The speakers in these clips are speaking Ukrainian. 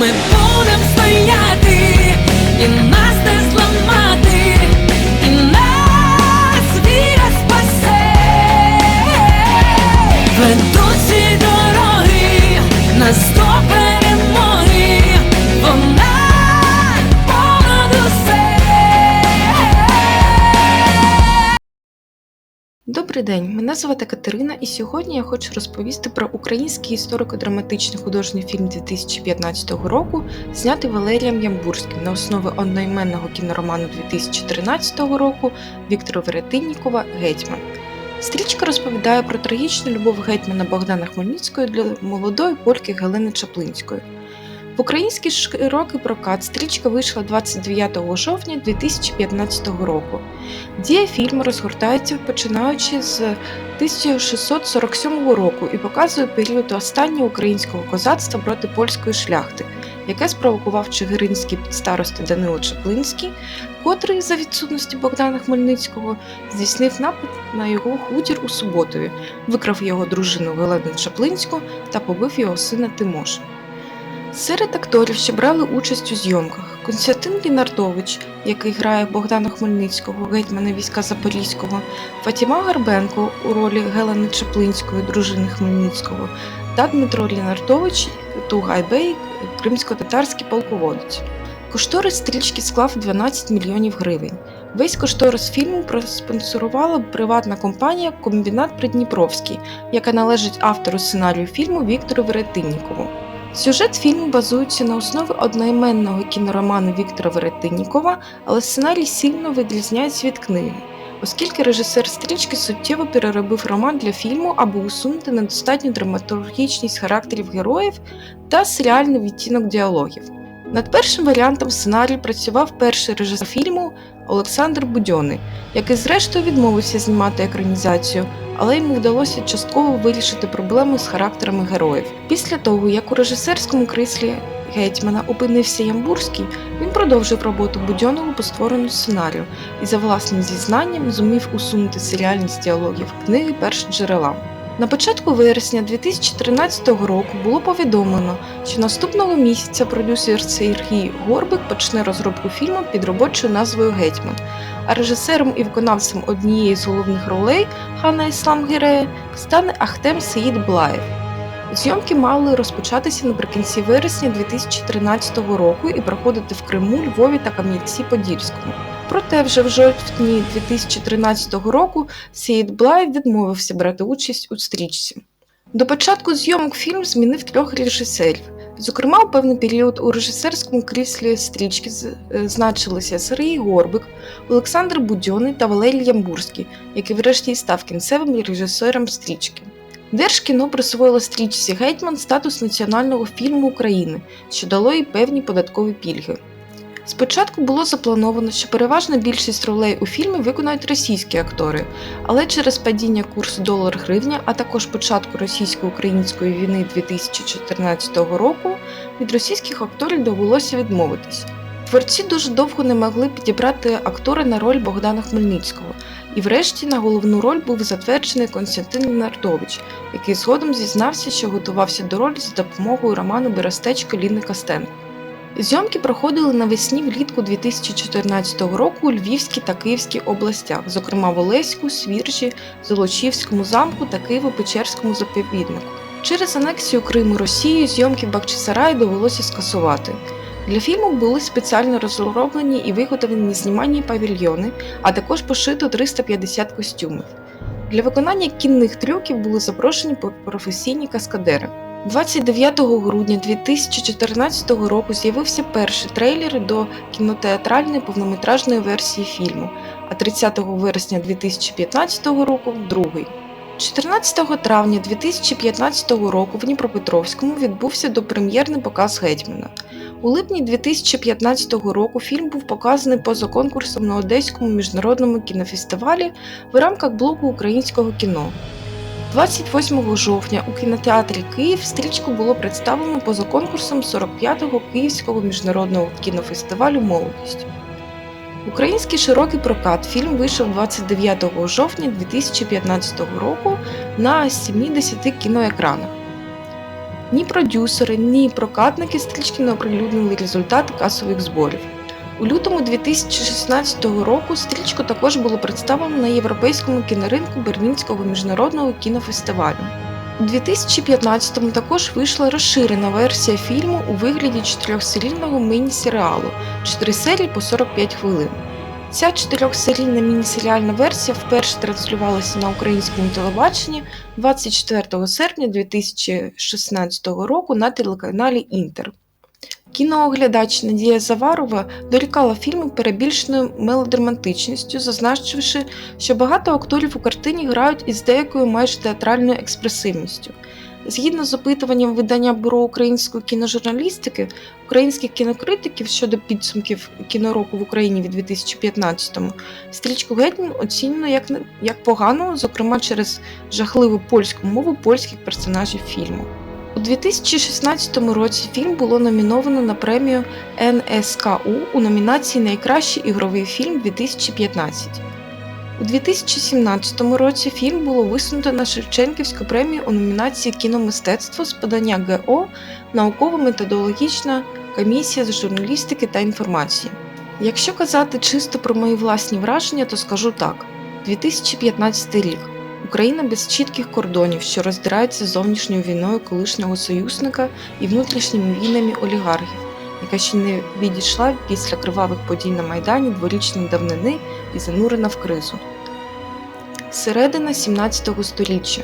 Ми будем стояти, Добрий день, мене звати Катерина, і сьогодні я хочу розповісти про український історико-драматичний художній фільм 2015 року, знятий Валерієм Ямбурським на основі одноіменного кінороману 2013 року Віктора Веретиннікова Гетьман. Стрічка розповідає про трагічну любов гетьмана Богдана Хмельницького до молодої польки Галини Чаплинської. Український широкий прокат стрічка вийшла 29 жовтня 2015 року. Дія фільму розгортається починаючи з 1647 року і показує період останнього українського козацтва проти польської шляхти, яке спровокував чигиринський підстарости Данило Чаплинський, котрий за відсутності Богдана Хмельницького здійснив напад на його хутір у Суботові, викрав його дружину Галину Чаплинську та побив його сина Тимоша. Серед акторів, що брали участь у зйомках, Константин Лінартович, який грає Богдана Хмельницького, гетьмана війська Запорізького, Фатіма Гарбенко у ролі Гелени Чаплинської, дружини Хмельницького, та Дмитро Лінартович Тугайбей, кримсько-татарський полководець. Кошторис стрічки склав 12 мільйонів гривень. Весь кошторис фільму проспонсорувала приватна компанія Комбінат Придніпровський, яка належить автору сценарію фільму Віктору Веретиннікову. Сюжет фільму базується на основі одноіменного кінороману Віктора Веретиннікова, але сценарій сильно відрізняється від книги, оскільки режисер стрічки суттєво переробив роман для фільму, аби усунути недостатню драматургічність характерів героїв та серіальний відтінок діалогів. Над першим варіантом сценарію працював перший режисер фільму Олександр Будьоний, який зрештою відмовився знімати екранізацію, але йому вдалося частково вирішити проблему з характерами героїв. Після того, як у режисерському кріслі гетьмана опинився Ямбурський, він продовжив роботу Будьоного по створенню сценарію і за власним зізнанням зумів усунути серіальність діалогів книги перші джерела. На початку вересня 2013 року було повідомлено, що наступного місяця продюсер Сергій Горбик почне розробку фільму під робочою назвою Гетьман, а режисером і виконавцем однієї з головних ролей Хана Іслам Гірея стане Ахтем Сеїд Блаєв. Зйомки мали розпочатися наприкінці вересня 2013 року і проходити в Криму, Львові та Кам'янці-Подільському. Проте вже в жовтні 2013 року Сеїд Блаєв відмовився брати участь у стрічці. До початку зйомок фільм змінив трьох режисерів. Зокрема, у певний період у режисерському кріслі стрічки е, значилися Сергій Горбик, Олександр Будьоний та Валерій Ямбурський, який врешті став кінцевим режисером стрічки. Держкіно присвоїло стрічці Гетьман статус національного фільму України, що дало їй певні податкові пільги. Спочатку було заплановано, що переважна більшість ролей у фільмі виконають російські актори, але через падіння курсу долар-гривня, а також початку російсько-української війни 2014 року, від російських акторів довелося відмовитись. Творці дуже довго не могли підібрати актора на роль Богдана Хмельницького, і врешті на головну роль був затверджений Константин Лінартович, який згодом зізнався, що готувався до ролі за допомогою роману Берестечко Ліни Костенко. Зйомки проходили навесні влітку 2014 року у Львівській та Київській областях, зокрема в Олеську, Свіржі, Золочівському замку та Києво-Печерському заповіднику. Через анексію Криму Росією зйомки в Бахчисараї довелося скасувати. Для фільму були спеціально розроблені і виготовлені знімальні павільйони, а також пошито 350 костюмів. Для виконання кінних трюків були запрошені професійні каскадери. 29 грудня 2014 року з'явився перший трейлер до кінотеатральної повнометражної версії фільму, а 30 вересня 2015 року другий. 14 травня 2015 року в Дніпропетровському відбувся допрем'єрний показ Гетьмана. У липні 2015 року фільм був показаний поза конкурсом на Одеському міжнародному кінофестивалі в рамках блоку українського кіно. 28 жовтня у кінотеатрі Київ стрічку було представлено поза конкурсом 45-го Київського міжнародного кінофестивалю Молодість. Український широкий прокат фільм вийшов 29 жовтня 2015 року на 70 кіноекранах. Ні продюсери, ні прокатники стрічки не оприлюднили результати касових зборів. У лютому 2016 року стрічку також було представлено на європейському кіноринку Берлінського міжнародного кінофестивалю. У 2015-му також вийшла розширена версія фільму у вигляді чотирьохсерійного міні-серіалу 4 серії по 45 хвилин. Ця чотирьохсерійна міні-серіальна версія вперше транслювалася на українському телебаченні 24 серпня 2016 року на телеканалі Інтер. Кінооглядач Надія Заварова дорікала фільму перебільшеною мелодраматичністю, зазначивши, що багато акторів у картині грають із деякою майже театральною експресивністю. Згідно з опитуванням видання Бюро української кіножурналістики, українських кінокритиків щодо підсумків кінороку в Україні від 2015-му, стрічку Гетьман оцінено як, як погану, зокрема через жахливу польську мову польських персонажів фільму. У 2016 році фільм було номіновано на премію НСКУ у номінації Найкращий ігровий фільм 2015. У 2017 році фільм було висунуто на Шевченківську премію у номінації Кіномистецтво з подання ГО Науково-методологічна комісія з журналістики та інформації. Якщо казати чисто про мої власні враження, то скажу так: 2015 рік. Україна без чітких кордонів, що роздирається зовнішньою війною колишнього союзника і внутрішніми війнами олігархів, яка ще не відійшла після кривавих подій на Майдані дворічної давнини і занурена в кризу. Середина 17 століття.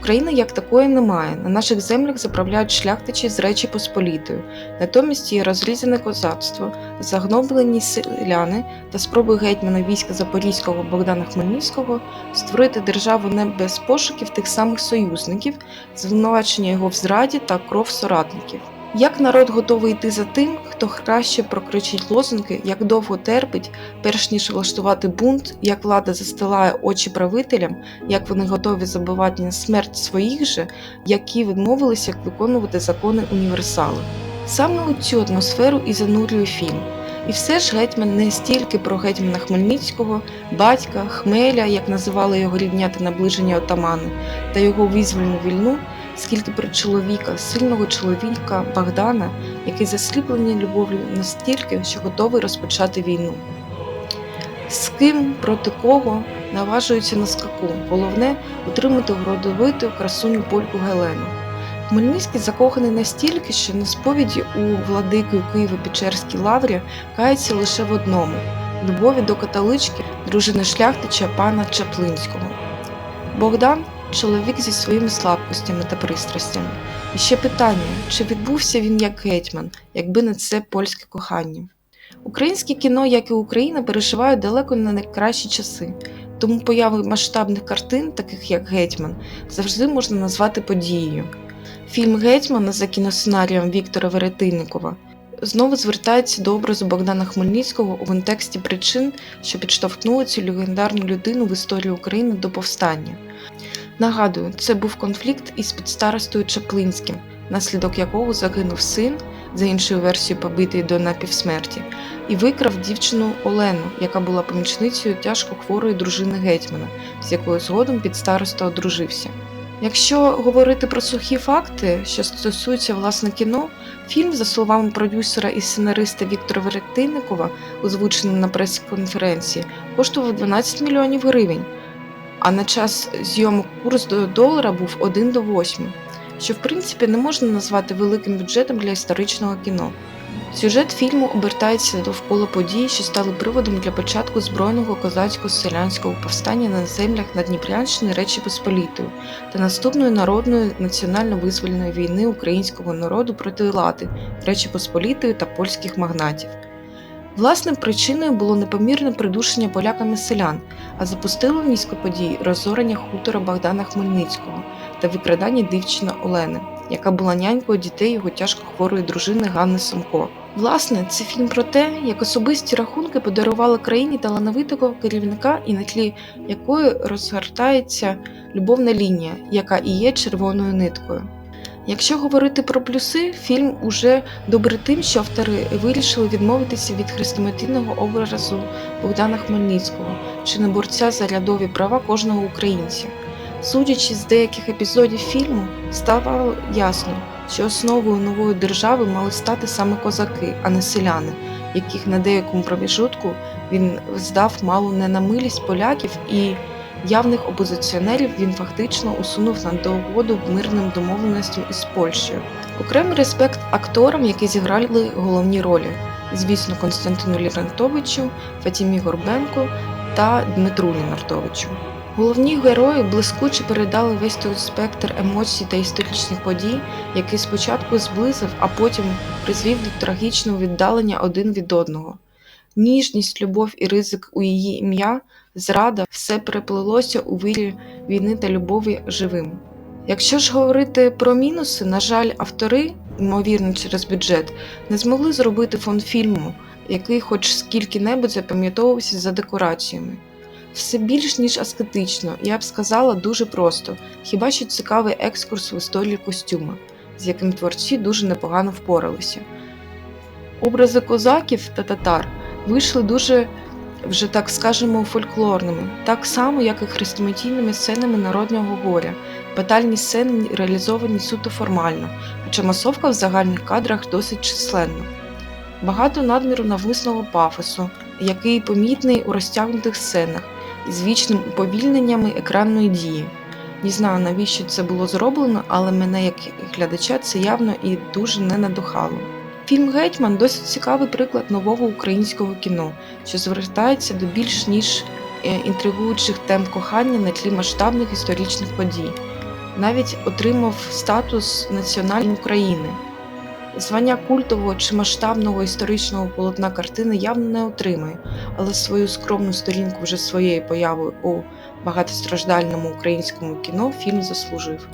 України як такої немає. На наших землях заправляють шляхтичі з Речі Посполітою, натомість є розрізане козацтво, загноблені селяни та спроби гетьмана війська Запорізького Богдана Хмельницького створити державу не без пошуків тих самих союзників, звинувачення його в зраді та кров соратників. Як народ готовий йти за тим, хто краще прокричить лозунги, як довго терпить, перш ніж влаштувати бунт, як влада застилає очі правителям, як вони готові забивати на смерть своїх же, які відмовилися виконувати закони універсали. Саме у цю атмосферу і занурює фільм. І все ж гетьман не стільки про гетьмана Хмельницького, батька, хмеля, як називали його рідня та наближені отамани, та його визвольну вільну, скільки про чоловіка, сильного чоловіка Богдана, який засліплений любов'ю настільки, що готовий розпочати війну. З ким проти кого наважуються на скаку. Головне утримати городовиту красуню польку Гелену. Хмельницький закоханий настільки, що на сповіді у владики Києво-Печерській лаврі кається лише в одному любові до католички, дружини шляхтича пана Чаплинського. Богдан чоловік зі своїми слабкостями та пристрастями. І ще питання, чи відбувся він як гетьман, якби не це польське кохання. Українське кіно, як і Україна, переживає далеко не найкращі часи, тому появи масштабних картин, таких як Гетьман, завжди можна назвати подією. Фільм Гетьмана за кіносценарієм Віктора Веретинникова знову звертається до образу Богдана Хмельницького у контексті причин, що підштовхнули цю легендарну людину в історії України до повстання. Нагадую, це був конфлікт із підстаростою Чаплинським, наслідок якого загинув син, за іншою версією побитий до напівсмерті, і викрав дівчину Олену, яка була помічницею тяжко хворої дружини гетьмана, з якою згодом підстароста одружився. Якщо говорити про сухі факти, що стосуються власне кіно, фільм, за словами продюсера і сценариста Віктора Веретинникова, озвучений на прес-конференції, коштував 12 мільйонів гривень, а на час зйомок курс до долара був 1 до 8, що в принципі не можна назвати великим бюджетом для історичного кіно. Сюжет фільму обертається довкола подій, що стали приводом для початку збройного козацького селянського повстання на землях Надніпрянщини Речі Посполітої та наступної народної національно-визвольної війни українського народу проти влади Речі Посполітої та польських магнатів. Власне, причиною було непомірне придушення поляками селян, а запустило в місько події розорення хутора Богдана Хмельницького та викрадання дівчини Олени, яка була нянькою дітей його тяжко хворої дружини Ганни Сомко. Власне, це фільм про те, як особисті рахунки подарували країні талановитого керівника, і на тлі якої розгортається любовна лінія, яка і є червоною ниткою. Якщо говорити про плюси, фільм уже добре тим, що автори вирішили відмовитися від хрестоматійного образу Богдана Хмельницького чи не борця за рядові права кожного українця. Судячи з деяких епізодів фільму, ставало ясно, що основою нової держави мали стати саме козаки, а не селяни, яких на деякому проміжутку він здав мало не на милість поляків і явних опозиціонерів він фактично усунув на догоду мирним домовленостям із Польщею. Окремий респект акторам, які зіграли головні ролі. Звісно, Константину Лірантовичу, Фатімі Горбенко та Дмитру Лінартовичу. Головні герої блискуче передали весь той спектр емоцій та історичних подій, який спочатку зблизив, а потім призвів до трагічного віддалення один від одного. Ніжність, любов і ризик у її ім'я, зрада все переплилося у вирі війни та любові живим. Якщо ж говорити про мінуси, на жаль, автори, ймовірно, через бюджет, не змогли зробити фон фільму, який хоч скільки-небудь запам'ятовувався за декораціями. Все більш ніж аскетично, я б сказала дуже просто, хіба що цікавий екскурс в історію костюма, з яким творці дуже непогано впоралися. Образи козаків та татар вийшли дуже, вже так скажемо, фольклорними, так само, як і хрестоматійними сценами народного горя. Батальні сцени реалізовані суто формально, хоча масовка в загальних кадрах досить численна. Багато надміру навмисного пафосу, який помітний у розтягнутих сценах, з вічним уповільненнями екранної дії. Не знаю, навіщо це було зроблено, але мене як глядача це явно і дуже не надухало. Фільм Гетьман досить цікавий приклад нового українського кіно, що звертається до більш ніж е, інтригуючих тем кохання на тлі масштабних історичних подій. Навіть отримав статус національної України. Звання культового чи масштабного історичного полотна картини явно не отримає, але свою скромну сторінку вже своєю появою у багатостраждальному українському кіно фільм заслужив.